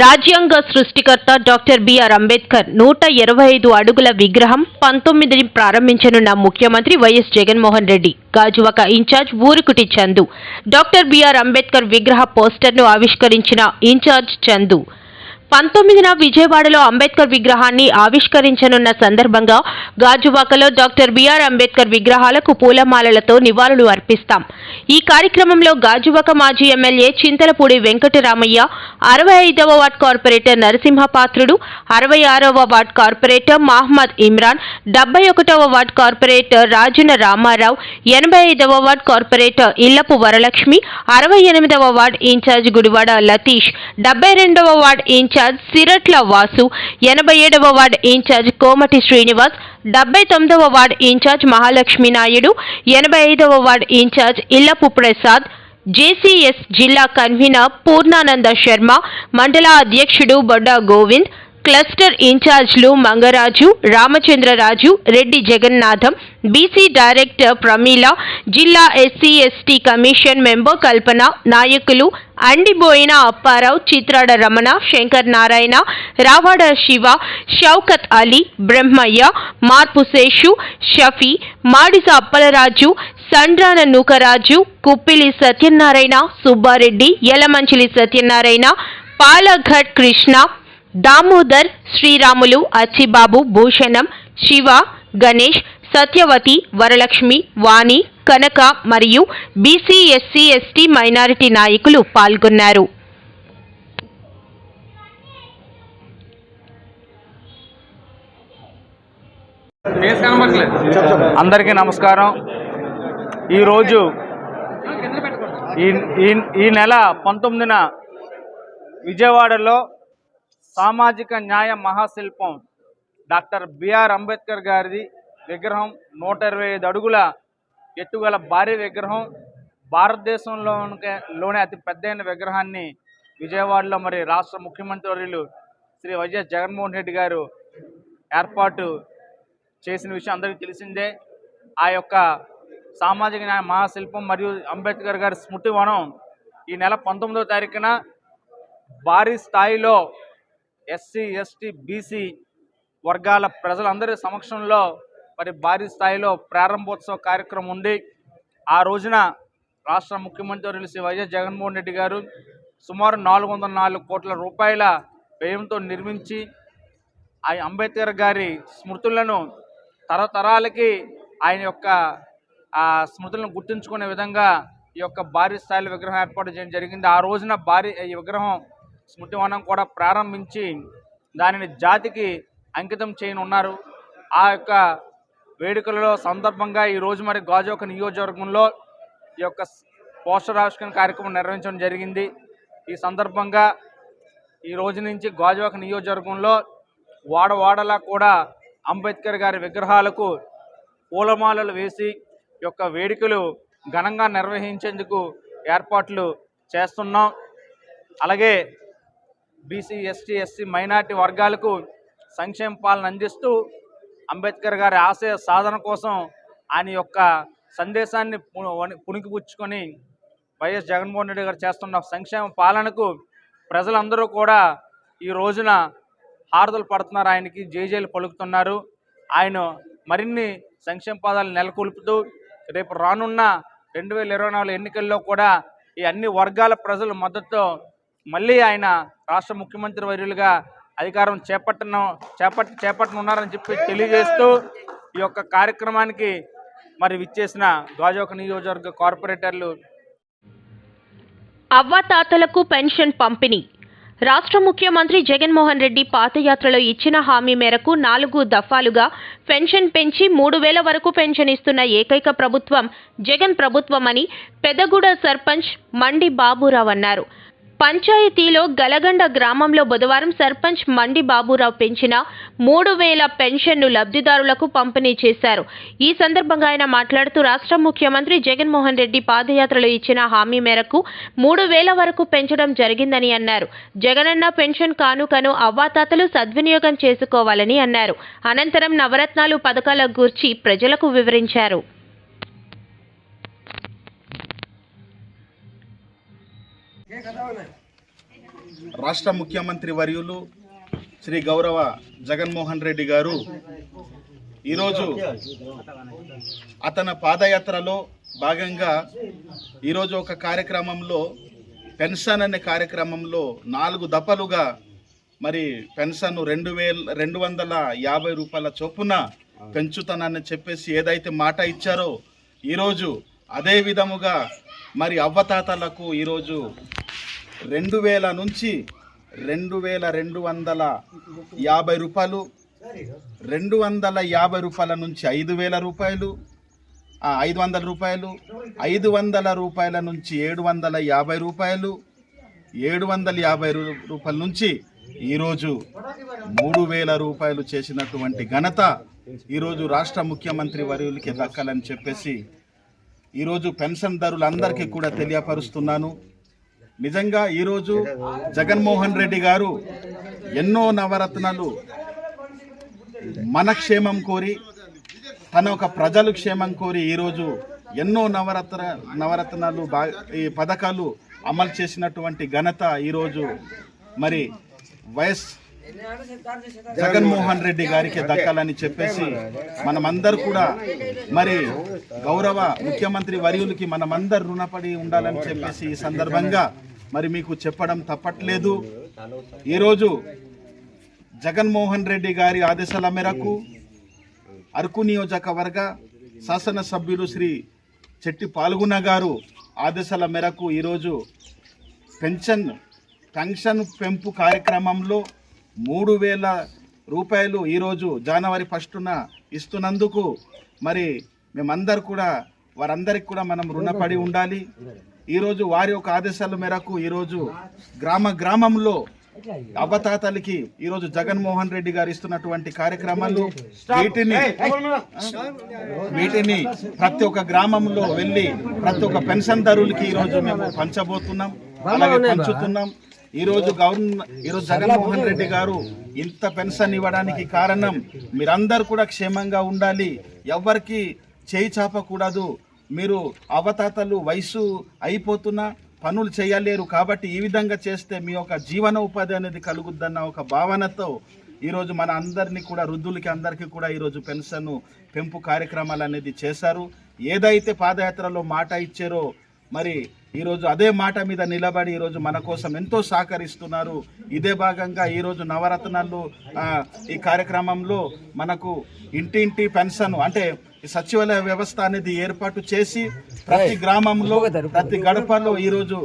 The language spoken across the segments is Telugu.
రాజ్యాంగ సృష్టికర్త డాక్టర్ బిఆర్ అంబేద్కర్ నూట ఇరవై ఐదు అడుగుల విగ్రహం పంతొమ్మిదిని ప్రారంభించనున్న ముఖ్యమంత్రి YS Jaganmohan Reddy Gajuwaka incharge Urukuti Chandu. Doctor BR Ambedkar విగ్రహ పోస్టర్ను ఆవిష్కరించిన ఇన్ఛార్జ్ చందు. పంతొమ్మిదిన విజయవాడలో అంబేద్కర్ విగ్రహాన్ని ఆవిష్కరించనున్న సందర్భంగా గాజువాకలో డాక్టర్ బిఆర్ అంబేద్కర్ విగ్రహాలకు పూలమాలలతో నివాళులు అర్పిస్తాం. ఈ కార్యక్రమంలో గాజువాక మాజీ ఎమ్మెల్యే చింతలపూడి వెంకటరామయ్య అరవై ఐదవ వార్డ్ కార్పొరేటర్ నరసింహపాత్రుడు అరవై ఆరవ వార్డ్ కార్పొరేటర్ మహమ్మద్ ఇమ్రాన్ డెబ్బై ఒకటవ వార్డ్ కార్పొరేటర్ రాజున రామారావు ఎనభై ఐదవ వార్డ్ కార్పొరేటర్ ఇల్లపు వరలక్ష్మి అరవై ఎనిమిదవ వార్డ్ ఇన్ఛార్జ్ గుడివాడ లతీష్ డెబ్బై రెండవ వార్డ్ ఇన్ఛార్జ్ సిరట్ల వాసు ఎనభై ఏడవ వార్డ్ ఇన్ఛార్జ్ కోమటి శ్రీనివాస్ డెబ్బై తొమ్మిదవ వార్డు ఇన్ఛార్జ్ మహాలక్ష్మి నాయుడు ఎనభై ఐదవ ward incharge Illapu Prasad JCS జిల్లా కన్వీనర్ పూర్ణానంద శర్మ మండల అధ్యక్షుడు బొడ్డా గోవింద్ క్లస్టర్ ఇన్ఛార్జ్లు మంగరాజు రామచంద్రరాజు రెడ్డి జగన్నాథం బీసీ డైరెక్టర్ ప్రమీల జిల్లా SC ST commission member Kalpana నాయకులు అండిబోయిన అప్పారావు చిత్రాడ రమణ శంకర్ నారాయణ రావాడ శివ షౌకత్ అలీ బ్రహ్మయ్య మార్పు శేషు షఫీ మాడిస అప్పలరాజు సండ్రాన నూకరాజు కుప్పిలి సత్యనారాయణ సుబ్బారెడ్డి యలమంచిలి సత్యనారాయణ పాలఘట్ కృష్ణ దామోదర్ శ్రీరాములు అచ్చిబాబు భూషణం శివ గణేష్ సత్యవతి వరలక్ష్మి వాణి కనక మరియు బీసీ ఎస్సీ ఎస్టీ మైనారిటీ నాయకులు పాల్గొన్నారు. అందరికీ నమస్కారం. ఈరోజు ఈ ఈ ఈ నెల పంతొమ్మిదిన విజయవాడలో సామాజిక న్యాయ మహాశిల్పం డాక్టర్ బిఆర్ అంబేద్కర్ గారిది విగ్రహం నూట ఇరవై ఐదు అడుగుల ఎత్తుగల భారీ విగ్రహం. భారతదేశంలో లోనే అతి పెద్దైన విగ్రహాన్ని విజయవాడలో మరి రాష్ట్ర ముఖ్యమంత్రులు శ్రీ వైఎస్ జగన్మోహన్ రెడ్డి గారు ఏర్పాటు చేసిన విషయం అందరికీ తెలిసిందే. ఆ యొక్క సామాజిక న్యాయ మహాశిల్పం మరియు అంబేద్కర్ గారి స్మృతి వనం ఈ నెల పంతొమ్మిదవ తారీఖున భారీ స్థాయిలో ఎస్సీ ఎస్టీ బీసీ వర్గాల ప్రజలందరి సమక్షంలో మరి భారీ స్థాయిలో ప్రారంభోత్సవ కార్యక్రమం ఉంది. ఆ రోజున రాష్ట్ర ముఖ్యమంత్రి శ్రీ వైఎస్ జగన్మోహన్ రెడ్డి గారు సుమారు నాలుగు వందల నాలుగు కోట్ల రూపాయల వ్యయంతో నిర్మించి ఆ అంబేద్కర్ గారి స్మృతులను తరతరాలకి ఆయన యొక్క ఆ స్మృతులను గుర్తుంచుకునే విధంగా ఈ యొక్క భారీ స్థాయిలో విగ్రహం ఏర్పాటు చేయడం జరిగింది. ఆ రోజున భారీ ఈ విగ్రహం స్మృతివనం కూడా ప్రారంభించి దానిని జాతికి అంకితం చేయనున్నారు. ఆ యొక్క వేడుకలలో సందర్భంగా ఈ రోజు మరి గాజువాక నియోజకవర్గంలో ఈ యొక్క పోస్టర్ ఆవిష్కరణ కార్యక్రమం నిర్వహించడం జరిగింది. ఈ సందర్భంగా ఈ రోజు నుంచి గాజువాక నియోజకవర్గంలో వాడవాడలా కూడా అంబేద్కర్ గారి విగ్రహాలకు పూలమాలలు వేసి ఈ యొక్క వేడుకలు ఘనంగా నిర్వహించేందుకు ఏర్పాట్లు చేస్తున్నాం. అలాగే బీసీ ఎస్టీ ఎస్సీ మైనార్టీ వర్గాలకు సంక్షేమ పాలన అందిస్తూ అంబేద్కర్ గారి ఆశయ సాధన కోసం ఆయన యొక్క సందేశాన్ని పుణికిపుచ్చుకొని వైఎస్ జగన్మోహన్ రెడ్డి గారు చేస్తున్న సంక్షేమ పాలనకు ప్రజలందరూ కూడా ఈ రోజున హారతలు పడుతున్నారు. ఆయనకి జేజేలు పలుకుతున్నారు. ఆయన మరిన్ని సంక్షేమ పదాలు నెలకొల్పుతూ రేపు రానున్న రెండు వేల ఇరవై నాలుగు ఎన్నికల్లో కూడా ఈ అన్ని వర్గాల ప్రజల మద్దతుతో మళ్ళీ ఆయన రాష్ట్ర ముఖ్యమంత్రి వర్యులుగా అధికారం చేపట్టను చేపట్ చేపట్టనున్నారని చెప్పి తెలియజేస్తూ ఈ యొక్క కార్యక్రమానికి మరి విచ్చేసిన ద్వాజోక నియోజకవర్గ కార్పొరేటర్లు అవ్వాతాతలకు పెన్షన్ పంపిణీ. రాష్ట్ర ముఖ్యమంత్రి జగన్మోహన్ రెడ్డి పాదయాత్రలో ఇచ్చిన హామీ మేరకు నాలుగు దఫాలుగా పెన్షన్ పెంచి మూడు వేల వరకు పెన్షన్ ఇస్తున్న ఏకైక ప్రభుత్వం జగన్ ప్రభుత్వమని పెదగూడ సర్పంచ్ మండి బాబురావు అన్నారు. పంచాయతీలో గలగండ గ్రామంలో బుధవారం సర్పంచ్ మండి బాబురావు పెంచిన మూడు వేల పెన్షన్ను లబ్ధిదారులకు పంపిణీ చేశారు. ఈ సందర్భంగా ఆయన మాట్లాడుతూ రాష్ట్ర ముఖ్యమంత్రి జగన్మోహన్ రెడ్డి పాదయాత్రలో ఇచ్చిన హామీ మేరకు మూడు వేల వరకు పెంచడం జరిగిందని అన్నారు. జగనన్న పెన్షన్ కానుకను అవ్వాతాతలు సద్వినియోగం చేసుకోవాలని అన్నారు. అనంతరం నవరత్నాలు పథకాల గూర్చి ప్రజలకు వివరించారు. రాష్ట్ర ముఖ్యమంత్రి వర్యులు శ్రీ గౌరవ జగన్మోహన్ రెడ్డి గారు ఈరోజు అతని పాదయాత్రలో భాగంగా ఈరోజు ఒక కార్యక్రమంలో పెన్షన్ అనే కార్యక్రమంలో నాలుగు దఫలుగా మరి పెన్షన్ రెండు వేల రెండు వందల యాభై రూపాయల చొప్పున పెంచుతానని చెప్పేసి ఏదైతే మాట ఇచ్చారో ఈరోజు అదే విధముగా మరి అవ్వతాతలకు ఈరోజు రెండు వేల నుంచి రెండు వేల రెండు వందల యాభై రూపాయలు రెండు వందల యాభై రూపాయల నుంచి ఐదు వేల రూపాయలు ఐదు వందల రూపాయలు ఐదు వందల రూపాయల నుంచి ఏడు వందల యాభై రూపాయలు ఏడు వందల యాభై రూ- రూపాయల నుంచి ఈరోజు మూడు వేల రూపాయలు చేసినటువంటి ఘనత ఈరోజు రాష్ట్ర ముఖ్యమంత్రి వర్యులకి దక్కాలని చెప్పేసి ఈరోజు పెన్షన్దారులందరికీ కూడా తెలియపరుస్తున్నాను. నిజంగా ఈరోజు జగన్మోహన్ రెడ్డి గారు ఎన్నో నవరత్నాలు మన క్షేమం కోరి తన ఒక ప్రజలు క్షేమం కోరి ఈరోజు ఎన్నో నవరత్న నవరత్నాలు బా ఈ పథకాలు అమలు చేసినటువంటి ఘనత ఈరోజు మరి వైఎస్ జగన్మోహన్ రెడ్డి గారికి దక్కాలని చెప్పేసి మనమందరు కూడా మరి గౌరవ ముఖ్యమంత్రి వర్యులకి మనమందరు రుణపడి ఉండాలని చెప్పేసి ఈ సందర్భంగా మరి మీకు చెప్పడం తప్పట్లేదు. ఈరోజు జగన్మోహన్ రెడ్డి గారి ఆదేశాల మేరకు అరకు నియోజకవర్గ శాసనసభ్యులు శ్రీ చెట్టి పాల్గొన్న గారు ఆదేశాల మేరకు ఈరోజు పెన్షన్ పెన్షన్ పెంపు కార్యక్రమంలో మూడు వేల రూపాయలు ఈరోజు జనవరి ఫస్టున ఇస్తున్నందుకు మరి మేమందరు కూడా వారందరికి కూడా మనం రుణపడి ఉండాలి. ఈరోజు వారి యొక్క ఆదేశాల మేరకు ఈరోజు గ్రామ గ్రామంలో అవ్వతాతలకి ఈరోజు జగన్మోహన్ రెడ్డి గారు ఇస్తున్నటువంటి కార్యక్రమాలు వీటిని వీటిని ప్రతి ఒక్క గ్రామంలో వెళ్ళి ప్రతి ఒక్క పెన్షన్దారులకి ఈరోజు మేము పంచబోతున్నాం. అలాగే పంచుతున్నాం. ఈ రోజు ఈరోజు జగన్మోహన్ రెడ్డి గారు ఇంత పెన్షన్ ఇవ్వడానికి కారణం మీరందరూ కూడా క్షేమంగా ఉండాలి. ఎవరికి చేయి చాపకూడదు. మీరు అవతాతలు వయసు అయిపోతున్నా పనులు చేయలేరు కాబట్టి ఈ విధంగా చేస్తే మీ యొక్క జీవన ఉపాధి అనేది కలుగుద్దన్న ఒక భావనతో ఈరోజు మన అందరినీ కూడా వృద్ధులకి అందరికీ కూడా ఈరోజు పెన్షన్ పెంపు కార్యక్రమాలు అనేది చేశారు. ఏదైతే పాదయాత్రలో మాట ఇచ్చారో మరి ఈరోజు అదే మాట మీద నిలబడి ఈరోజు మన కోసం ఎంతో సహకరిస్తున్నారు. ఇదే భాగంగా ఈరోజు నవరత్నాలు ఈ కార్యక్రమంలో మనకు ఇంటింటి పెన్షన్ అంటే సచివాలయ వ్యవస్థ అనేది ఏర్పాటు చేసి ప్రతి గ్రామంలో ప్రతి గడపలో ఈరోజు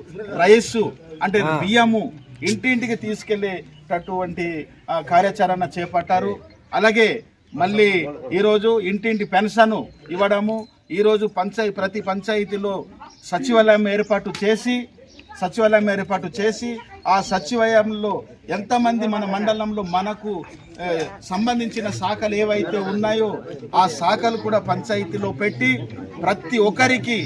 రైసు అంటే బియ్యము ఇంటింటికి తీసుకెళ్ళేటటువంటి కార్యాచరణ చేపట్టారు. అలాగే మళ్ళీ ఈరోజు ఇంటింటి పెన్షన్ ఇవ్వడము ఈరోజు పంచాయతీ ప్రతి పంచాయతీలో సచివాలయం ఏర్పాటు చేసి సచివాలయం ఏర్పాటు చేసి ఆ సచివాలయంలో ఎంతమంది మన మండలంలో మనకు సంబంధించిన శాఖలు ఏవైతే ఉన్నాయో ఆ శాఖలు కూడా పంచాయతీలో పెట్టి ప్రతి ఒక్కరికి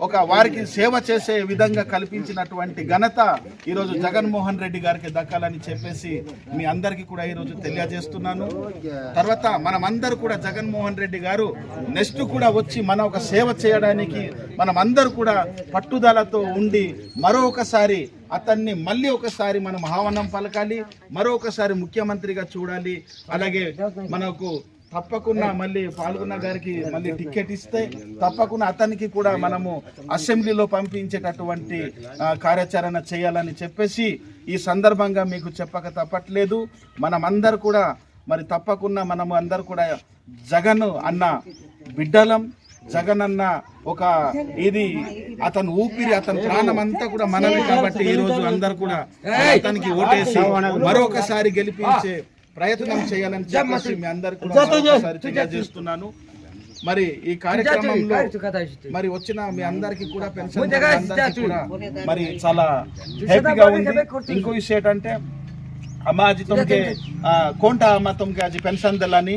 ఒక వారికి సేవ చేసే విధంగా కల్పించినటువంటి ఘనత ఈరోజు జగన్మోహన్ రెడ్డి గారికి దక్కాలని చెప్పేసి మీ అందరికీ కూడా ఈరోజు తెలియజేస్తున్నాను. తర్వాత మనమందరూ కూడా జగన్మోహన్ రెడ్డి గారు నెక్స్ట్ కూడా వచ్చి మన ఒక సేవ చేయడానికి మనం అందరూ కూడా పట్టుదలతో ఉండి మరొకసారి అతన్ని మళ్ళీ ఒకసారి మనం ఆహ్వానం పలకాలి మరొకసారి ముఖ్యమంత్రిగా చూడాలి. అలాగే మనకు తప్పకుండా మళ్ళీ పాల్గొన్న గారికి మళ్ళీ టికెట్ ఇస్తే తప్పకుండా అతనికి కూడా మనము అసెంబ్లీలో పంపించేటటువంటి కార్యాచరణ చేయాలని చెప్పేసి ఈ సందర్భంగా మీకు చెప్పక తప్పట్లేదు. మనమందరు కూడా మరి తప్పకుండా మనము అందరు కూడా జగన్ అన్న బిడ్డలం. జగనన్న ఒక ఇది అతను ఊపిరి అతని ప్రాణం అంతా కూడా మనమే కాబట్టి ఈ రోజు అందరు కూడా అతనికి ఓటేసి మరొకసారి గెలిపించే ప్రయత్నం చేయాలని చెప్పేసి మీ అందరికీ తెలియజేస్తున్నాను. మరి ఈ కార్యక్రమంలో మరి వచ్చిన మీ అందరికి కూడా పెన్షన్ కూడా మరి చాలా హ్యాపీగా ఉంది. ఇంకో విషయం ఏంటంటే అమాజితం కోంట అమాతం అది పెన్షన్ దళాని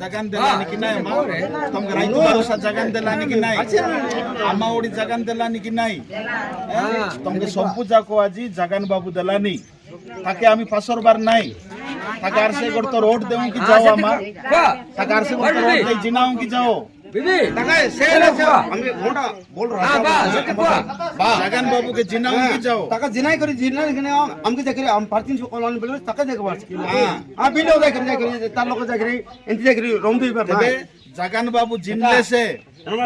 జగన్ తెల్లానికి କି అమ్మా తమకు రైతు భరోసా జగన్ తెల్లానికి నాయ్ అమ్మ ఒడి జగన్ తెల్లానికి నాయ్ తమకు సబ్బు జాకు আজি జగన్ బాబు దెలాని তাকে আমি পাঁচশো বার নাই তাকে আর সে করতো রোড দেবো কি যাও আমার তাকে আর সে করতো রোড দেই জিনাও কি జగన్ బాబుకి జిన్నా పంపించావు తక్క జిన్నా ఇక్కడ జిన్నా అమ్మకి దగ్గర పర్చించుకోవాలని పిల్లలు తక్క దగ్గర ఆ బిల్లు దగ్గర దగ్గర తల్లకు దగ్గర ఇంటి దగ్గర రొమ్మ జగన్ బాబు జిన్లేసే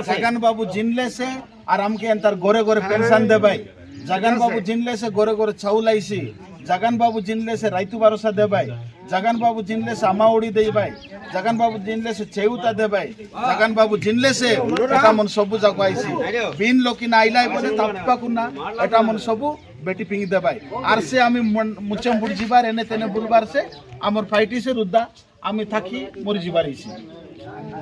జగన్ బాబు జిన్లేసే আর আমকে এন্তার গড়ে গড়ে পেনশন দেবাই জগন বাবু জিনলে সে গড়ে গড়ে চাউল আইসি জগন বাবু জিনলে সে রাইতু ভরসা দেবাই જગનબાબુ જીનલે અમાવડી દેવાય જગનબાબુ જીનલે ચેઉતા દેવાય જગનબાબુ જીનલે એટા મન સબુ જાક આઈસી বিন লোকি না আইলাই বলে তাপাকুনা এটা মন সবু বেটি পিঙ্গি দেবাই আর সে আমি মুচে মুড় জিবার এনে তেনে বুলবার সে আমার ফাইটি সে রুদ্দা আমি থাকি মরি জিবার হইছি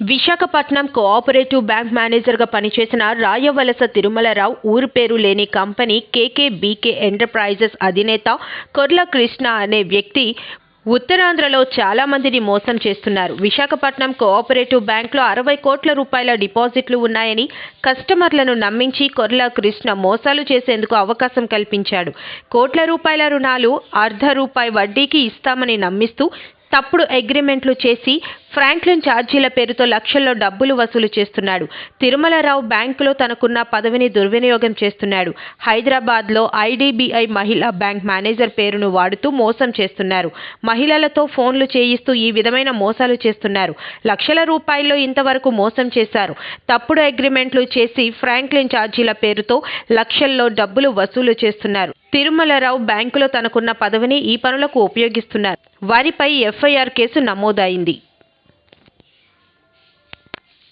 విశాఖపట్నం కోఆపరేటివ్ బ్యాంక్ మేనేజర్గా పనిచేసిన రాయవలస తిరుమలరావు ఊరు పేరు లేని కంపెనీ కేకేబీకే ఎంటర్ప్రైజెస్ అధినేత కొర్ల కృష్ణ అనే వ్యక్తి ఉత్తరాంధ్రలో చాలా మందిని మోసం చేస్తున్నారు. విశాఖపట్నం కోఆపరేటివ్ బ్యాంక్లో అరవై కోట్ల రూపాయల డిపాజిట్లు ఉన్నాయని కస్టమర్లను నమ్మించి కొర్ల కృష్ణ మోసాలు చేసేందుకు అవకాశం కల్పించాడు. కోట్ల రూపాయల రుణాలు అర్ధ రూపాయి వడ్డీకి ఇస్తామని నమ్మిస్తూ తప్పుడు అగ్రిమెంట్లు చేసి ఫ్రాంక్లిన్ ఛార్జీల పేరుతో లక్షల్లో డబ్బులు వసూలు చేస్తున్నాడు. తిరుమలరావు బ్యాంకులో తనకున్న పదవిని దుర్వినియోగం చేస్తున్నాడు. హైదరాబాద్లో ఐడీబీఐ మహిళా బ్యాంక్ మేనేజర్ పేరును వాడుతూ మోసం చేస్తున్నారు. మహిళలతో ఫోన్లు చేయిస్తూ ఈ విధమైన మోసాలు చేస్తున్నారు. లక్షల రూపాయల్లో ఇంతవరకు మోసం చేశారు. తప్పుడు అగ్రిమెంట్లు చేసి ఫ్రాంక్లిన్ ఛార్జీల పేరుతో లక్షల్లో డబ్బులు వసూలు చేస్తున్నారు. తిరుమలరావు బ్యాంకులో తనకున్న పదవిని ఈ పనులకు ఉపయోగిస్తున్నారు. వారిపై ఎఫ్ఐఆర్ కేసు నమోదైంది.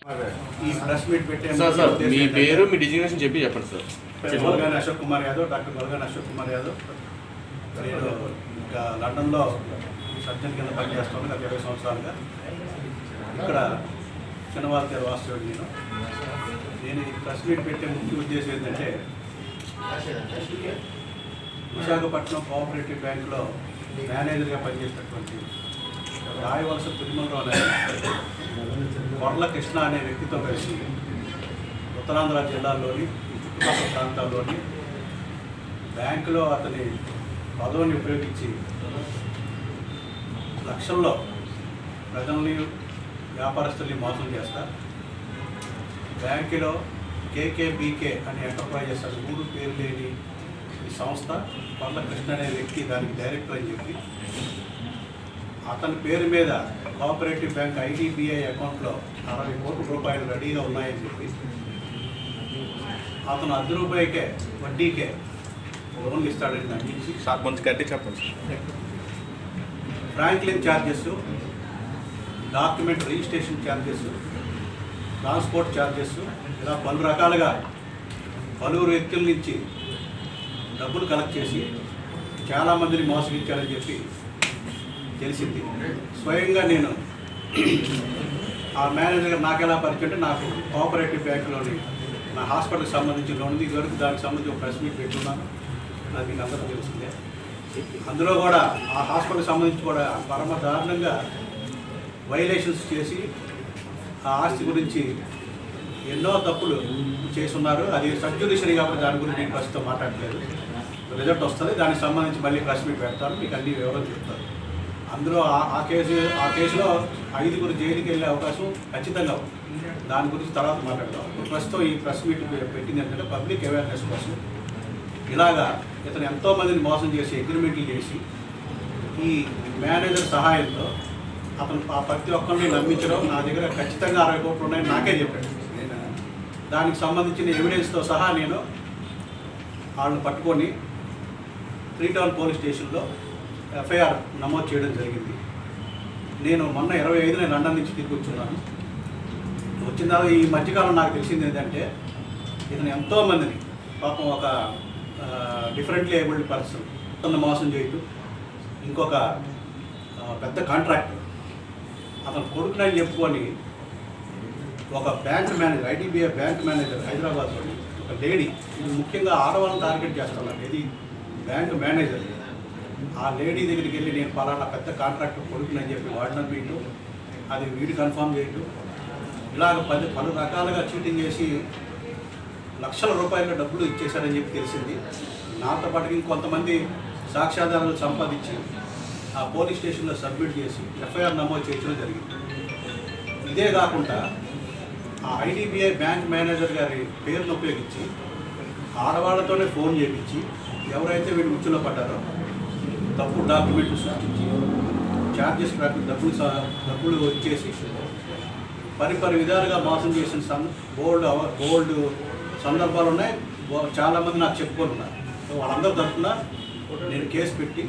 సార్ సార్ మీ పేరు మీ డిజిగ్నేషన్ చెప్పి చెప్పండి సార్. మొలగాని అశోక్ కుమార్ యాదవ్ డాక్టర్ మొలగాని అశోక్ కుమార్ యాదవ్. నేను ఇంకా లండన్లో సర్జన్ కింద పనిచేస్తాను గత ఇరవై సంవత్సరాలుగా. ఇక్కడ చిన్నవాళ్ళ గారు వాస్తవుడు నేను. నేను ఈ ప్రెస్ మీట్ పెట్టే ముఖ్య ఉద్దేశం ఏంటంటే విశాఖపట్నం కోఆపరేటివ్ బ్యాంకులో మేనేజర్గా పనిచేసినటువంటి రాయవలస తిరుమలరావు కొర్ల కృష్ణ అనే వ్యక్తితో కలిసి ఉత్తరాంధ్ర జిల్లాలోని చుట్టుపక్కల ప్రాంతాల్లోని బ్యాంకులో అతని పదవిని ఉపయోగించి లక్షల్లో ప్రజల్ని వ్యాపారస్తుల్ని మోసం చేస్తా. బ్యాంకులో కేకేబీకే అనే ఎంటర్ప్రైజెస్ అది మూడు పేరు లేని ఈ సంస్థ కొల్ల కృష్ణ అనే వ్యక్తి దానికి డైరెక్టర్ అని చెప్పి అతని పేరు మీద కోఆపరేటివ్ బ్యాంక్ ఐడిబిఐ అకౌంట్లో అరవై కోట్ల రూపాయలు రెడీగా ఉన్నాయని చెప్పి అతను అర్ధ రూపాయికే వడ్డీకే లోన్లు ఇస్తాడని నమ్మించి సార్ కొంచెం గట్టి చెప్పండి franking charges document registration charges transport charges ఇలా పలు రకాలుగా పలువురు వ్యక్తుల నుంచి డబ్బులు కలెక్ట్ చేసి చాలామందిని మోసగించారని చెప్పి తెలిసింది. స్వయంగా నేను ఆ మేనేజర్ నాకు ఎలా పరిచయం అంటే నాకు కోఆపరేటివ్ బ్యాంకులోని నా హాస్పిటల్కి సంబంధించి లోన్ ఉంది. ఇదివరకు దానికి సంబంధించి ఒక ప్రెస్ మీట్ పెట్టున్నాను నాకు మీకు అందరూ తెలిసిందే. అందులో కూడా ఆ హాస్పిటల్కి సంబంధించి కూడా పరమ దారుణంగా వైలేషన్స్ చేసి ఆ ఆస్తి గురించి ఎన్నో తప్పులు చేస్తున్నారు. అది సబ్జుడిషరీ కాబట్టి దాని గురించి నేను ప్రస్తుతం మాట్లాడలేదు రిజల్ట్ వస్తుంది. దానికి సంబంధించి మళ్ళీ ప్రెస్ మీట్ పెడతాను. మీకు అన్ని వివరాలు చెప్తాను. అందులో ఆ- ఆ కేసు ఆ కేసులో ఐదుగురు జైలుకి వెళ్ళే అవకాశం ఖచ్చితంగా ఉంది. దాని గురించి తర్వాత మాట్లాడదాం. ప్రస్తుతం ఈ ప్రెస్ మీట్ పెట్టింది ఏంటంటే పబ్లిక్ అవేర్నెస్ కోసం. ఇలాగా ఇతను ఎంతోమందిని మోసం చేసి అగ్రిమెంట్లు చేసి ఈ మేనేజర్ సహాయంతో అతను ఆ ప్రతి ఒక్కరిని నమ్మించడం నా దగ్గర ఖచ్చితంగా అరవై కోట్లు ఉన్నాయని నాకే చెప్పాడు. దానికి సంబంధించిన ఎవిడెన్స్తో సహా నేను వాళ్ళని పట్టుకొని త్రీ టౌన్ పోలీస్ స్టేషన్లో ఎఫ్ఐఆర్ నమోదు చేయడం జరిగింది. నేను మొన్న ఇరవై ఐదున లండన్ నుంచి తిరిగి వచ్చున్నాను. వచ్చిన తర్వాత ఈ మధ్యకాలం నాకు తెలిసింది ఏంటంటే ఇతను ఎంతోమందిని పాపం ఒక డిఫరెంట్లీ ఏబుల్డ్ పర్సన్ అతను మోసం చేయటం ఇంకొక పెద్ద కాంట్రాక్టర్ అతను కొడుకునని చెప్పుకొని ఒక bank manager IDBI bank manager హైదరాబాద్లో ఒక లేడీ ఇది ముఖ్యంగా ఆడవాళ్ళని టార్గెట్ చేస్తాను ఇది బ్యాంక్ మేనేజర్ ఆ లేడీ దగ్గరికి వెళ్ళి నేను పలానా పెద్ద కాంట్రాక్టర్ కొడుకునని చెప్పి వాడిన వీళ్ళు అది వీడు కన్ఫర్మ్ చేయటం ఇలాగ పది పలు రకాలుగా చీటింగ్ చేసి లక్షల రూపాయల డబ్బులు ఇచ్చేశారని చెప్పి తెలిసింది. నాతో పాటు ఇంకొంతమంది సాక్ష్యాధారాలు సంపాదించి ఆ పోలీస్ స్టేషన్లో సబ్మిట్ చేసి ఎఫ్ఐఆర్ నమోదు చేయడం జరిగింది. ఇదే కాకుండా ఆ ఐడిబిఐ బ్యాంక్ మేనేజర్ గారి పేరును ఉపయోగించి ఆడవాళ్ళతోనే ఫోన్ చేయించి ఎవరైతే వీడు ఉచ్చులో పడ్డారో తప్పుడు డాక్యుమెంట్లు సృష్టించి ఛార్జెస్ ప్రకారం డబ్బులు డబ్బులు వచ్చేసి పరిపరి విధాలుగా మోసం చేసిన సం బోల్డ్ బోల్డ్ సందర్భాలు ఉన్నాయి. చాలామంది నాకు చెప్పుకొని ఉన్నారు. సో వాళ్ళందరి తరఫున నేను కేసు పెట్టి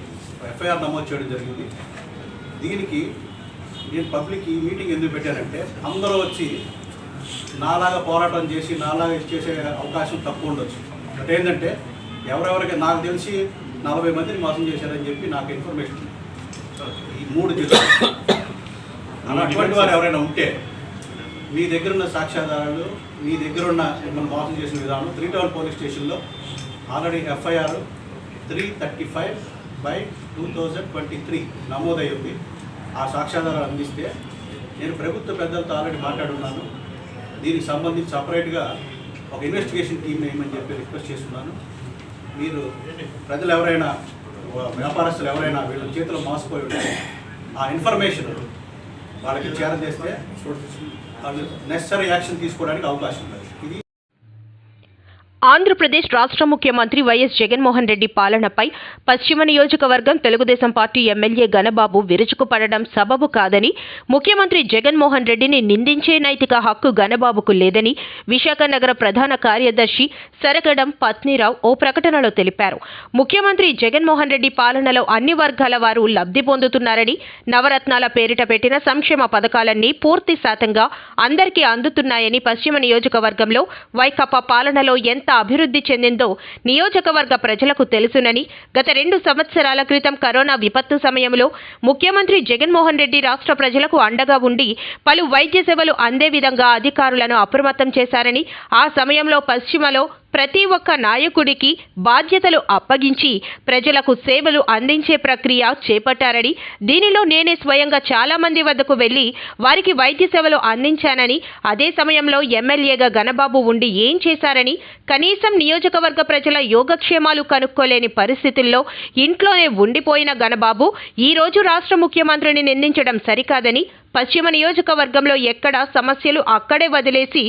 ఎఫ్ఐఆర్ నమోదు చేయడం జరిగింది. దీనికి నేను పబ్లిక్ ఈ మీటింగ్ ఎందుకు పెట్టానంటే అందరూ వచ్చి నాలాగా పోరాటం చేసి నాలాగా చేసే అవకాశం తక్కువ ఉండొచ్చు. బట్ ఏంటంటే ఎవరెవరికి నాకు తెలిసి నలభై మందిని మోసం చేశారని చెప్పి నాకు ఇన్ఫర్మేషన్. ఈ మూడు జిల్లాలు అటువంటి వారు ఎవరైనా ఉంటే మీ దగ్గర ఉన్న సాక్ష్యాధారాలు మీ దగ్గర ఉన్న మిమ్మల్ని మోసం చేసిన విధానం త్రీ టౌన్ పోలీస్ స్టేషన్లో already FIR three thirty five by two thousand twenty three నమోదై ఉంది ఆ సాక్ష్యాధారాలు అందిస్తే నేను ప్రభుత్వ పెద్దలతో ఆల్రెడీ మాట్లాడున్నాను. దీనికి సంబంధించి సపరేట్గా ఒక ఇన్వెస్టిగేషన్ టీమ్ వేయమని చెప్పి రిక్వెస్ట్ చేస్తున్నాను. మీరు ప్రజలు ఎవరైనా వ్యాపారస్తులు ఎవరైనా వీళ్ళ చేతిలో మోసపోయి ఉంటే ఆ ఇన్ఫర్మేషన్ వాళ్ళకి చేరజేస్తే వాళ్ళు నెసరీ యాక్షన్ తీసుకోవడానికి అవకాశం ఉంది. ఆంధ్రప్రదేశ్ రాష్ట్ర ముఖ్యమంత్రి వైఎస్ జగన్మోహన్ రెడ్డి పాలనపై పశ్చిమ నియోజకవర్గం తెలుగుదేశం పార్టీ ఎమ్మెల్యే ఘనబాబు విరుచుకుపడడం సబబు కాదని ముఖ్యమంత్రి జగన్మోహన్ రెడ్డిని నిందించే నైతిక హక్కు ఘనబాబుకు లేదని విశాఖ నగర ప్రధాన కార్యదర్శి సరగడం పత్నిరావు ఓ ప్రకటనలో తెలిపారు. ముఖ్యమంత్రి జగన్మోహన్ రెడ్డి పాలనలో అన్ని వర్గాల వారు లబ్ధి పొందుతున్నారని నవరత్నాల పేరిట పెట్టిన సంక్షేమ పథకాలన్నీ పూర్తి శాతంగా అందరికీ అందుతున్నాయని పశ్చిమ నియోజకవర్గంలో వైకప్ప పాలనలో ఎంత అభివృద్ధి చెందిందో నియోజకవర్గ ప్రజలకు తెలుసునని గత రెండు సంవత్సరాల క్రితం కరోనా విపత్తు సమయంలో ముఖ్యమంత్రి జగన్మోహన్ రెడ్డి రాష్ట్ర ప్రజలకు అండగా ఉండి పలు వైద్య సేవలు అందే విధంగా అధికారులను అప్రమత్తం చేశారని ఆ సమయంలో పశ్చిమలో ప్రతి ఒక్క నాయకుడికి బాధ్యతలు అప్పగించి ప్రజలకు సేవలు అందించే ప్రక్రియ చేపట్టారని దీనిలో నేనే స్వయంగా చాలామంది వద్దకు వెళ్ళి వారికి వైద్య సేవలు అందించానని అదే సమయంలో ఎమ్మెల్యేగా ఘనబాబు ఉండి ఏం చేశారని కనీసం నియోజకవర్గ ప్రజల యోగక్షేమాలు కనుక్కోలేని పరిస్థితుల్లో ఇంట్లోనే ఉండిపోయిన ఘనబాబు ఈ రోజు రాష్ట్ర ముఖ్యమంత్రిని నిందించడం సరికాదని పశ్చిమ నియోజకవర్గంలో ఎక్కడ సమస్యలు అక్కడే వదిలేసి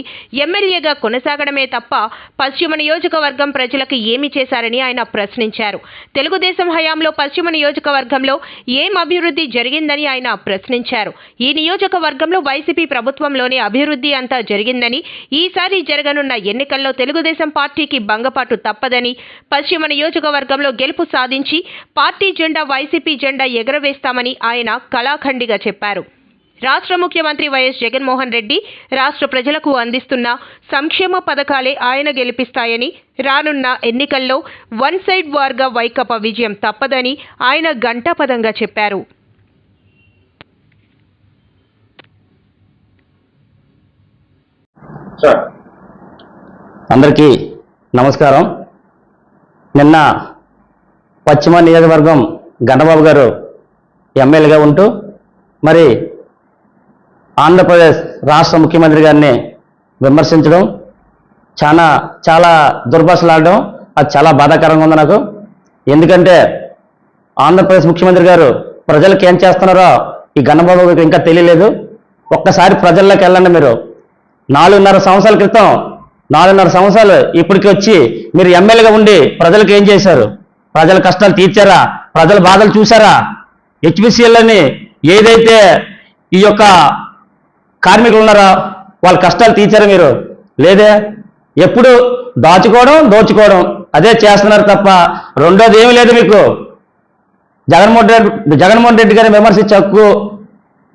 ఎమ్మెల్యేగా కొనసాగడమే తప్ప పశ్చిమ నియోజకవర్గం ప్రజలకు ఏమి చేశారని ఆయన ప్రశ్నించారు. తెలుగుదేశం హయాంలో పశ్చిమ నియోజకవర్గంలో ఏం అభివృద్ధి జరిగిందని ఆయన ప్రశ్నించారు. ఈ నియోజకవర్గంలో వైసీపీ ప్రభుత్వంలోనే అభివృద్ధి అంతా జరిగిందని ఈసారి జరగనున్న ఎన్నికల్లో తెలుగుదేశం పార్టీకి భంగపాటు తప్పదని పశ్చిమ నియోజకవర్గంలో గెలుపు సాధించి పార్టీ జెండా వైసీపీ జెండా ఎగరవేస్తామని ఆయన కళాఖండిగా చెప్పారు. రాష్ట్ర ముఖ్యమంత్రి వైఎస్ జగన్మోహన్ రెడ్డి రాష్ట్ర ప్రజలకు అందిస్తున్న సంక్షేమ పథకాలే ఆయన గెలిపిస్తాయని రానున్న ఎన్నికల్లో వన్ సైడ్ వార్గా వైకపా విజయం తప్పదని ఆయన గంటాపదంగా చెప్పారు. అందరికీ నమస్కారం. నిన్న పశ్చిమ నియోజకవర్గం గండబాబు గారు ఎమ్మెల్యేగా ఉంటూ మరి ఆంధ్రప్రదేశ్ రాష్ట్ర ముఖ్యమంత్రి గారిని విమర్శించడం చాలా చాలా దుర్భాషలాడడం అది చాలా బాధాకరంగా ఉంది నాకు. ఎందుకంటే ఆంధ్రప్రదేశ్ ముఖ్యమంత్రి గారు ప్రజలకు ఏం చేస్తున్నారో ఈ గణబాబు ఇంకా తెలియలేదు. ఒక్కసారి ప్రజల్లోకి వెళ్ళండి మీరు. నాలుగున్నర సంవత్సరాల క్రితం నాలుగున్నర సంవత్సరాలు ఇప్పటికి వచ్చి మీరు ఎమ్మెల్యేగా ఉండి ప్రజలకు ఏం చేశారు? ప్రజల కష్టాలు తీర్చారా? ప్రజల బాధలు చూసారా హెచ్పిసిఎల్ని ఏదైతే ఈ యొక్క కార్మికులు ఉన్నారా వాళ్ళ కష్టాలు తీర్చారా మీరు? లేదే. ఎప్పుడు దాచుకోవడం దోచుకోవడం. అదే చేస్తున్నారు తప్ప రెండోది ఏమీ లేదు మీకు. జగన్మోహన్ రెడ్డి జగన్మోహన్ రెడ్డి గారిని విమర్శించే హక్కు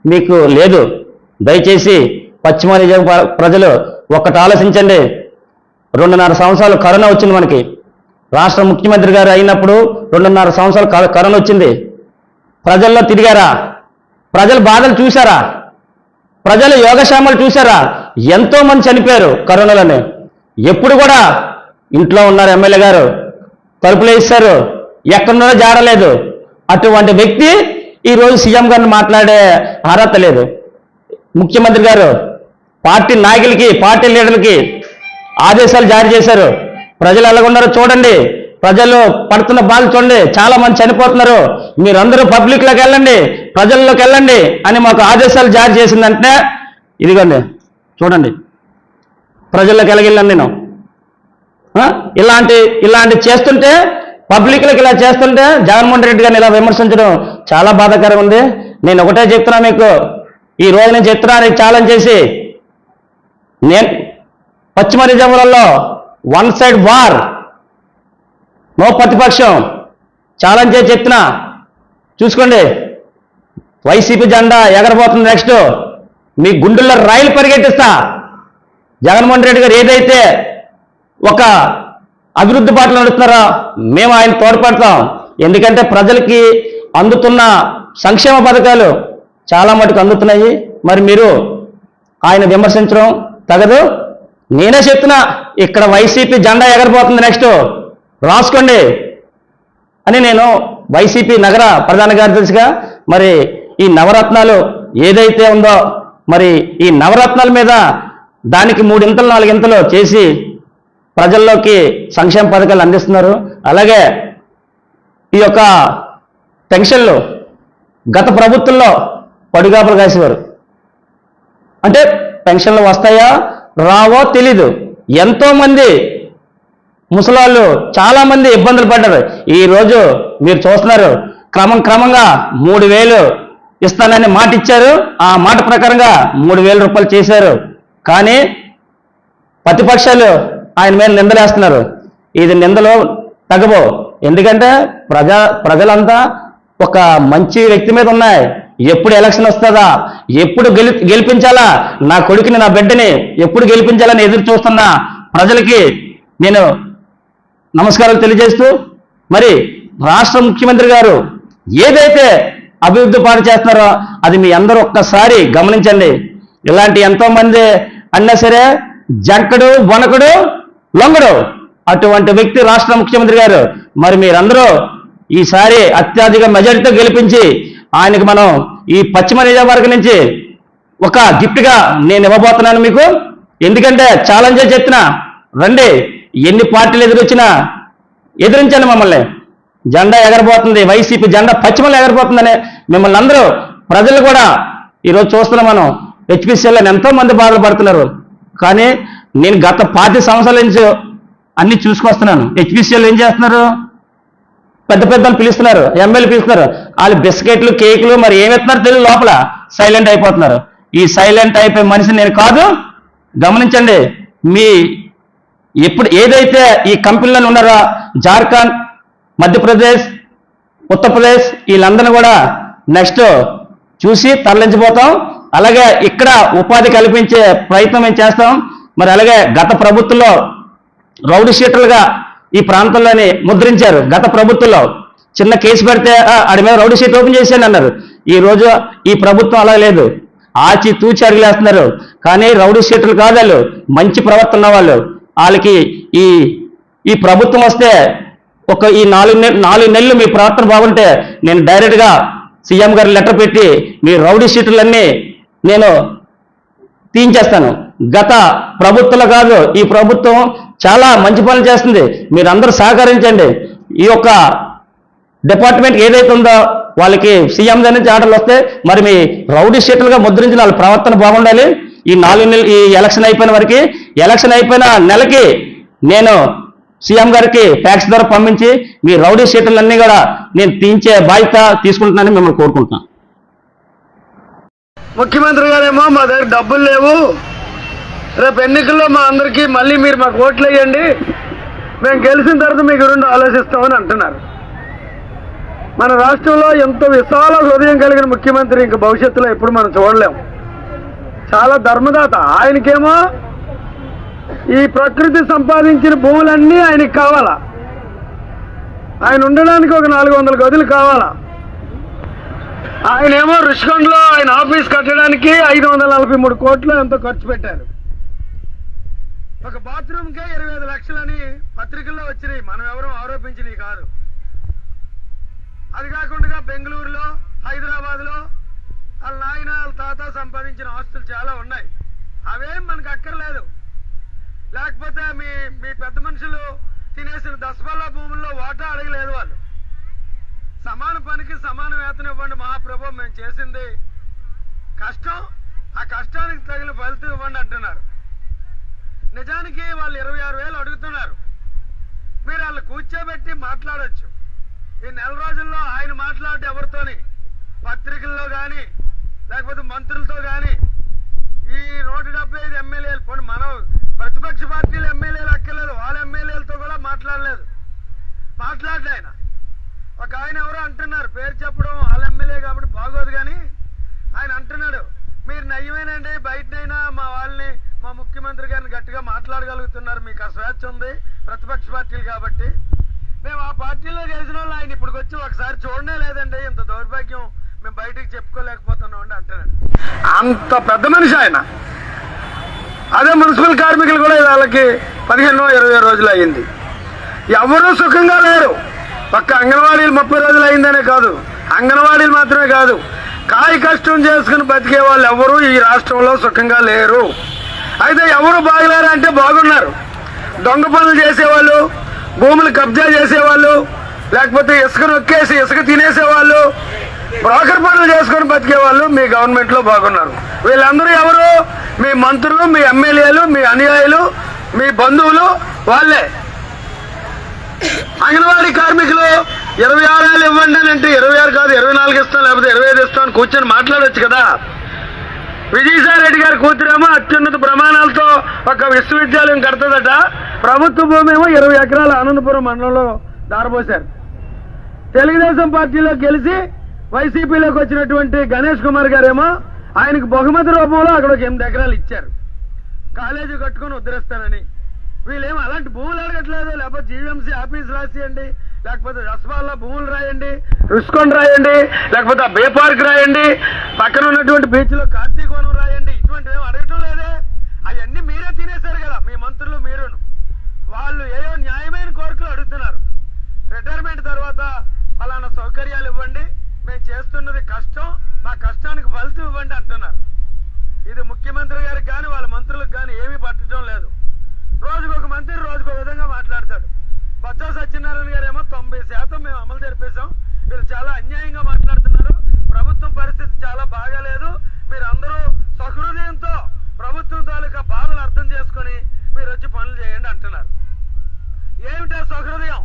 మీకు లేదు. దయచేసి పశ్చిమ నియోజక ప్రజలు ఒక్కటి ఆలోచించండి. రెండున్నర సంవత్సరాలు కరోనా వచ్చింది మనకి. రాష్ట్ర ముఖ్యమంత్రి గారు అయినప్పుడు రెండున్నర సంవత్సరాలు కరోనా వచ్చింది. ప్రజల్లో తిరిగారా? ప్రజల బాధలు చూశారా? ప్రజలు యోగక్షేమాలు చూశారా? ఎంతో మంది చనిపోయారు కరోనాలోనే. ఎప్పుడు కూడా ఇంట్లో ఉన్నారు ఎమ్మెల్యే గారు. తలుపులు వేస్తారు ఎక్కడున్నారో జాడలేదు. అటువంటి వ్యక్తి ఈరోజు సీఎం గారిని మాట్లాడే అర్హత లేదు. ముఖ్యమంత్రి గారు పార్టీ నాయకులకి పార్టీ లీడర్లకి ఆదేశాలు జారీ చేశారు. ప్రజలు ఎలాగున్నారో చూడండి. ప్రజలు పడుతున్న బాధలు చూడండి. చాలా మంది చనిపోతున్నారు. మీరందరూ పబ్లిక్లోకి వెళ్ళండి. ప్రజల్లోకి వెళ్ళండి అని మాకు ఆదేశాలు జారీ చేసిందంటే ఇదిగోండి చూడండి. ప్రజల్లోకి వెళ్ళగెళ్ళాను నేను? ఇలాంటి ఇలాంటి చేస్తుంటే పబ్లిక్లకు ఇలా చేస్తుంటే జగన్మోహన్ రెడ్డి గారిని ఇలా విమర్శించడం చాలా బాధాకరంగా ఉంది. నేను ఒకటే చెప్తున్నా మీకు ఈ రోజు నేను చెప్తున్నా ఛాలెంజ్ చేసి నేను పశ్చిమ నిజాములలో వన్ సైడ్ వార్ నో ప్రతిపక్షం ఛాలెంజ్ చేసి చెప్తున్నా. చూసుకోండి. వైసీపీ జెండా ఎగరబోతుంది నెక్స్ట్. మీ గుండెల్లో రైలు పరిగెట్టిస్తా జగన్మోహన్ రెడ్డి గారు ఏదైతే ఒక అభివృద్ధి బాటలు నడుస్తున్నారో మేము ఆయన తోడ్పడతాం. ఎందుకంటే ప్రజలకి అందుతున్న సంక్షేమ పథకాలు చాలా మటుకు అందుతున్నాయి. మరి మీరు ఆయన విమర్శించడం తగదు. నేనే చెప్తున్నా ఇక్కడ వైసీపీ జెండా ఎగరబోతుంది నెక్స్ట్. రాసుకోండి అని నేను వైసీపీ నగర ప్రధాన కార్యదర్శిగా మరి ఈ నవరత్నాలు ఏదైతే ఉందో మరి ఈ నవరత్నాల మీద దానికి మూడింతలు నాలుగింతలు చేసి ప్రజల్లోకి సంక్షేమ పథకాలు అందిస్తున్నారు. అలాగే ఈ యొక్క పెన్షన్లు గత ప్రభుత్వంలో పడుగాపులు కాసేవారు. అంటే పెన్షన్లు వస్తాయా? రావో తెలీదు. ఎంతోమంది ముసలాళ్ళు చాలామంది ఇబ్బందులు పడ్డారు. ఈ రోజు మీరు చూస్తున్నారు క్రమం క్రమంగా మూడు వేలు ఇస్తానని మాట ఇచ్చారు ఆ మాట ప్రకారంగా మూడు వేల రూపాయలు చేశారు. కానీ ప్రతిపక్షాలు ఆయన మీద నిందలేస్తున్నారు. ఇది నిందలు తగవు ఎందుకంటే ప్రజా ప్రజలంతా ఒక మంచి వ్యక్తి మీద ఉన్నాయి. ఎప్పుడు ఎలక్షన్ వస్తుందా? ఎప్పుడు గెలి గెలిపించాలా? నా కొడుకుని నా బిడ్డని ఎప్పుడు గెలిపించాలని ఎదురు చూస్తున్న ప్రజలకి నేను నమస్కారాలు తెలియజేస్తూ మరి రాష్ట్ర ముఖ్యమంత్రి గారు ఏదైతే అభివృద్ధి పాటు చేస్తున్నారో అది మీ అందరూ ఒక్కసారి గమనించండి. ఇలాంటి ఎంతో మంది అన్నా సరే జంకడు వనకుడు లొంగడు. అటువంటి వ్యక్తి రాష్ట్ర ముఖ్యమంత్రి గారు మరి మీరందరూ ఈసారి అత్యధిక మెజారిటీతో గెలిపించి ఆయనకు మనం ఈ పశ్చిమ నియోజకవర్గం నుంచి ఒక గిఫ్ట్గా నేను ఇవ్వబోతున్నాను మీకు. ఎందుకంటే ఛాలెంజ్ చెప్తున్నా రండి ఎన్ని పార్టీలు ఎదురొచ్చినా ఎదిరించండి మమ్మల్ని. జెండా ఎగరబోతుంది వైసీపీ జెండా పశ్చిమలో ఎగరబోతుందని మిమ్మల్ని అందరూ ప్రజలు కూడా ఈరోజు చూస్తున్నాం మనం. హెచ్పిసిఎల్లో ఎంతో మంది బాధలు పడుతున్నారు. కానీ నేను గత పాతి సంవత్సరాల నుంచి అన్ని చూసుకొస్తున్నాను. హెచ్పిసిఎల్ ఏం చేస్తున్నారు? పెద్ద పెద్దలు పిలుస్తున్నారు ఎమ్మెల్యే పిలుస్తున్నారు. వాళ్ళు బిస్కెట్లు కేకులు మరి ఏమి తెలియదు లోపల. సైలెంట్ అయిపోతున్నారు. ఈ సైలెంట్ అయిపోయే మనిషి నేను కాదు. గమనించండి మీ ఎప్పుడు ఏదైతే ఈ కంపెనీలను ఉన్నారో జార్ఖండ్ మధ్యప్రదేశ్ ఉత్తరప్రదేశ్ వీళ్ళందరినీ కూడా నెక్స్ట్ చూసి తరలించిపోతాం అలాగే ఇక్కడ ఉపాధి కల్పించే ప్రయత్నం మేము చేస్తాం. మరి అలాగే గత ప్రభుత్వంలో రౌడీ షీటర్లుగా ఈ ప్రాంతంలోని ముద్రించారు. గత ప్రభుత్వంలో చిన్న కేసు పెడితే ఆడి మీద రౌడీ షీట్ ఓపెన్ చేశాను అన్నారు. ఈ రోజు ఈ ప్రభుత్వం అలా లేదు. ఆచి తూచి అడిగిలేస్తున్నారు కానీ రౌడీ షీటర్లు కాదు మంచి ప్రవర్తన ఉన్న వాళ్ళు. వాళ్ళకి ఈ ఈ ప్రభుత్వం వస్తే ఒక ఈ నాలుగు నె నాలుగు నెలలు మీ ప్రవర్తన బాగుంటే నేను డైరెక్ట్గా సీఎం గారు లెటర్ పెట్టి మీ రౌడీ షీట్లన్నీ నేను తీయించేస్తాను. గత ప్రభుత్వంలో కాదు ఈ ప్రభుత్వం చాలా మంచి పనులు చేస్తుంది. మీరందరూ సహకరించండి. ఈ యొక్క డిపార్ట్మెంట్ ఏదైతే ఉందో వాళ్ళకి సీఎం దగ్గర నుంచి ఆర్డర్లు వస్తే మరి మీ రౌడీ షీట్లుగా ముద్రించిన వాళ్ళ ప్రవర్తన బాగుండాలి. ఈ నాలుగు నెలలు ఈ ఎలక్షన్ అయిపోయిన వరకు ఎలక్షన్ అయిపోయిన నెలకి నేను సీఎం గారికి ఫ్యాక్స్ ద్వారా పంపించి మీ రౌడీ షీట్లన్నీ కూడా నేను తీయించే బాధ్యత తీసుకుంటున్నానని మిమ్మల్ని కోరుకుంటున్నాను. ముఖ్యమంత్రి గారేమో మా దగ్గర డబ్బులు లేవు. రేపు ఎన్నికల్లో మా అందరికీ మళ్ళీ మీరు మాకు ఓట్లు వేయండి. మేము గెలిచిన తర్వాత మీ గురించి ఆలోచిస్తామని అంటున్నారు. మన రాష్ట్రంలో ఎంత విశాల హృదయం కలిగిన ముఖ్యమంత్రి ఇంక భవిష్యత్తులో ఎప్పుడు మనం చూడలేము చాలా ధర్మదాత. ఆయనకేమో ఈ ప్రకృతి సంపాదించిన భూములన్నీ ఆయనకి కావాలా? ఆయన ఉండడానికి ఒక నాలుగు వందల గదులు కావాలా? ఆయనేమో రుషికొండలో ఆయన ఆఫీస్ కట్టడానికి ఐదు వందల నలభై మూడు కోట్లు ఎంతో ఖర్చు పెట్టారు. ఒక బాత్రూమ్కే ఇరవై ఐదు లక్షలని పత్రికల్లో వచ్చినాయి. మనం ఎవరూ ఆరోపించినవి కాదు. అది కాకుండా బెంగళూరులో హైదరాబాద్లో వాళ్ళ నాయన వాళ్ళ తాత సంపాదించిన ఆస్తులు చాలా ఉన్నాయి. అవేం మనకు అక్కర్లేదు. లేకపోతే మీ మీ పెద్ద మనుషులు తినేసిన దసబల్లా భూముల్లో వాటా అడగలేదు వాళ్ళు. సమాన పనికి సమాన వేతనం ఇవ్వండి మహాప్రభు మేము చేసింది కష్టం. ఆ కష్టానికి తగిన ఫలితం ఇవ్వండి అంటున్నారు. నిజానికి వాళ్ళు ఇరవై ఆరు వేలు అడుగుతున్నారు. మీరు వాళ్ళు కూర్చోబెట్టి మాట్లాడచ్చు. ఈ నెల రోజుల్లో ఆయన మాట్లాడే ఎవరితోని? పత్రికల్లో కానీ లేకపోతే మంత్రులతో కానీ ఈ నూట డెబ్బై ఐదు ఎమ్మెల్యేలు పోనీ మనం ప్రతిపక్ష పార్టీలు ఎమ్మెల్యేలు అక్కర్లేదు. వాళ్ళ ఎమ్మెల్యేలతో కూడా మాట్లాడలేదు. మాట్లాడలే ఆయన. ఒక ఆయన ఎవరో అంటున్నారు. పేరు చెప్పడం వాళ్ళ ఎమ్మెల్యే కాబట్టి బాగోదు కానీ ఆయన అంటున్నాడు. మీరు నయ్యమేనండి. బయటనైనా మా వాళ్ళని మా ముఖ్యమంత్రి గారిని గట్టిగా మాట్లాడగలుగుతున్నారు. మీకు ఆ స్వేచ్ఛ ఉంది. ప్రతిపక్ష పార్టీలు కాబట్టి. మేము ఆ పార్టీలో చేసిన వాళ్ళు. ఆయన ఇప్పటికి వచ్చి ఒకసారి చూడనే లేదండి. ఇంత దౌర్భాగ్యం. మేము బయటికి చెప్పుకోలేకపోతున్నాం అండి అంటున్నాడు. అంత పెద్ద మనిషి ఆయన. అదే మున్సిపల్ కార్మికులు కూడా వాళ్ళకి పదిహేను ఇరవై రోజులు అయ్యింది. ఎవరూ సుఖంగా లేరు. ఒక్క అంగన్వాడీలు ముప్పై రోజులు అయిందనే కాదు. అంగన్వాడీలు మాత్రమే కాదు. కాయ కష్టం చేసుకుని బతికే వాళ్ళు ఎవరు ఈ రాష్ట్రంలో సుఖంగా లేరు. అయితే ఎవరు బాగలేరు అంటే బాగున్నారు. దొంగ పనులు చేసేవాళ్ళు భూములు కబ్జా చేసేవాళ్ళు లేకపోతే ఇసుక నొక్కేసి ఇసుక తినేసేవాళ్ళు బ్రోకర్ పనులు చేసుకొని బతికే వాళ్ళు మీ గవర్నమెంట్లో బాగున్నారు. వీళ్ళందరూ ఎవరు? మీ మంత్రులు మీ ఎమ్మెల్యేలు మీ అనుయాయులు మీ బంధువులు వాళ్ళే. అంగన్వాడీ కార్మికులు ఇరవై ఆరు వేలు ఇవ్వండి అని అంటే ఇరవై ఆరు కాదు ఇరవై నాలుగు ఇస్తాం లేకపోతే ఇరవై ఐదు ఇస్తాం అని కూర్చొని మాట్లాడవచ్చు కదా. విజయసాయి రెడ్డి గారి కూతురేమో అత్యున్నత ప్రమాణాలతో ఒక విశ్వవిద్యాలయం కడుతుందట. ప్రభుత్వ భూమి ఏమో ఇరవై ఎకరాల ఆనందపురం మండలంలో దారబోశారు. తెలుగుదేశం పార్టీలో గెలిచి వైసీపీలోకి వచ్చినటువంటి గణేష్ కుమార్ గారేమో ఆయనకు బహుమతి రూపంలో అక్కడ ఒక ఎనిమిది ఎకరాలు ఇచ్చారు. కాలేజీ కట్టుకొని ఉద్ధరిస్తానని. వీళ్ళేమో అలాంటి భూములు అడగట్లేదు లేకపోతే జీవీఎంసీ ఆఫీస్ రాసియండి లేకపోతే రసపాల్లో భూములు రాయండి రుష్కొండ రాయండి లేకపోతే ఆ బే పార్క్ రాయండి పక్కన ఉన్నటువంటి బీచ్లో కార్తీకవనం రాయండి ఇటువంటివి ఏం అడగటం లేదే. అవన్నీ మీరే తినేశారు కదా మీ మంత్రులు మీరును. వాళ్ళు ఏయో న్యాయమైన కోరికలు అడుగుతున్నారు. రిటైర్మెంట్ తర్వాత పలానా సౌకర్యాలు ఇవ్వండి మేము చేస్తున్నది కష్టం మా కష్టానికి ఫలితం ఇవ్వండి అంటున్నారు. ఇది ముఖ్యమంత్రి గారికి కానీ వాళ్ళ మంత్రులకు కానీ ఏమీ పట్టడం లేదు. రోజుకొక మంత్రి రోజుకో విధంగా మాట్లాడతాడు. బొత్స సత్యనారాయణ గారు ఏమో తొంభై శాతం మేము అమలు జరిపేశాం. మీరు చాలా అన్యాయంగా మాట్లాడుతున్నారు. ప్రభుత్వం పరిస్థితి చాలా బాగాలేదు మీరు అందరూ సహృదయంతో ప్రభుత్వం తాలూకా బాధలు అర్థం చేసుకొని మీరు వచ్చి పనులు చేయండి అంటున్నారు. ఏమిటా సహృదయం?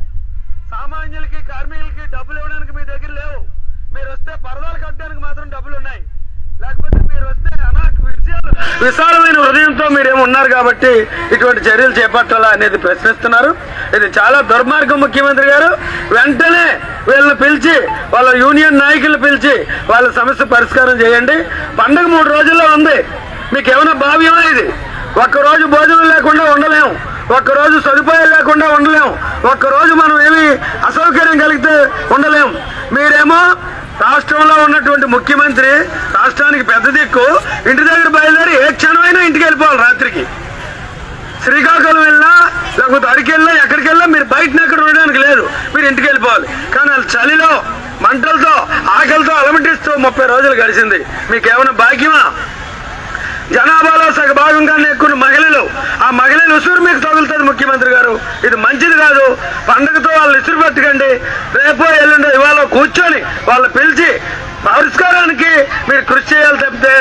సామాన్యులకి కార్మికులకి డబ్బులు ఇవ్వడానికి మీ దగ్గర లేవు. మీరు వస్తే పరదాలు కట్టడానికి మాత్రం డబ్బులు ఉన్నాయి లేకపోతే మీరు వస్తే విషయాలు. విశాలమైన హృదయంతో మీరేమో ఉన్నారు కాబట్టి ఇటువంటి చర్యలు చేపట్టాలా అనేది ప్రశ్నిస్తున్నారు. ఇది చాలా దుర్మార్గం ముఖ్యమంత్రి గారు. వెంటనే వీళ్ళని పిలిచి వాళ్ళ యూనియన్ నాయకులు పిలిచి వాళ్ళ సమస్య పరిష్కారం చేయండి. పండుగ మూడు రోజుల్లో ఉంది. మీకు ఏమైనా భావ్యమా ఇది? ఒక్కరోజు భోజనం లేకుండా ఉండలేము. ఒక్కరోజు సదుపాయాలు లేకుండా ఉండలేము. ఒక్కరోజు మనం ఏమి అసౌకర్యం కలిగితే ఉండలేము. మీరేమో రాష్ట్రంలో ఉన్నటువంటి ముఖ్యమంత్రి రాష్ట్రానికి పెద్ద దిక్కు. ఇంటి దగ్గర బయలుదేరి ఏ క్షణమైనా ఇంటికి వెళ్ళిపోవాలి రాత్రికి. శ్రీకాకుళం వెళ్ళినా లేకపోతే అడికి వెళ్ళినా ఎక్కడికి వెళ్ళినా మీరు బయట ఎక్కడ ఉండడానికి లేదు. మీరు ఇంటికి వెళ్ళిపోవాలి. కానీ వాళ్ళు చలిలో మంటలతో ఆకలితో అలమటిస్తూ ముప్పై రోజులు గడిచింది. మీకేమైనా భాగ్యమా? జనాభాలో సగ భాగంగా ఎక్కువ మహిళలు. ఆ మహిళలు ఉసురు మీకు తగులుతుంది ముఖ్యమంత్రి గారు. ఇది మంచిది కాదు. పండుగతో వాళ్ళు ఇసురు పెట్టకండి. రేపో ఎల్లుండో ఇవాళ కూర్చొని వాళ్ళు పిలిచి పరిష్కారానికి మీరు కృషి చేయాలి తప్పితే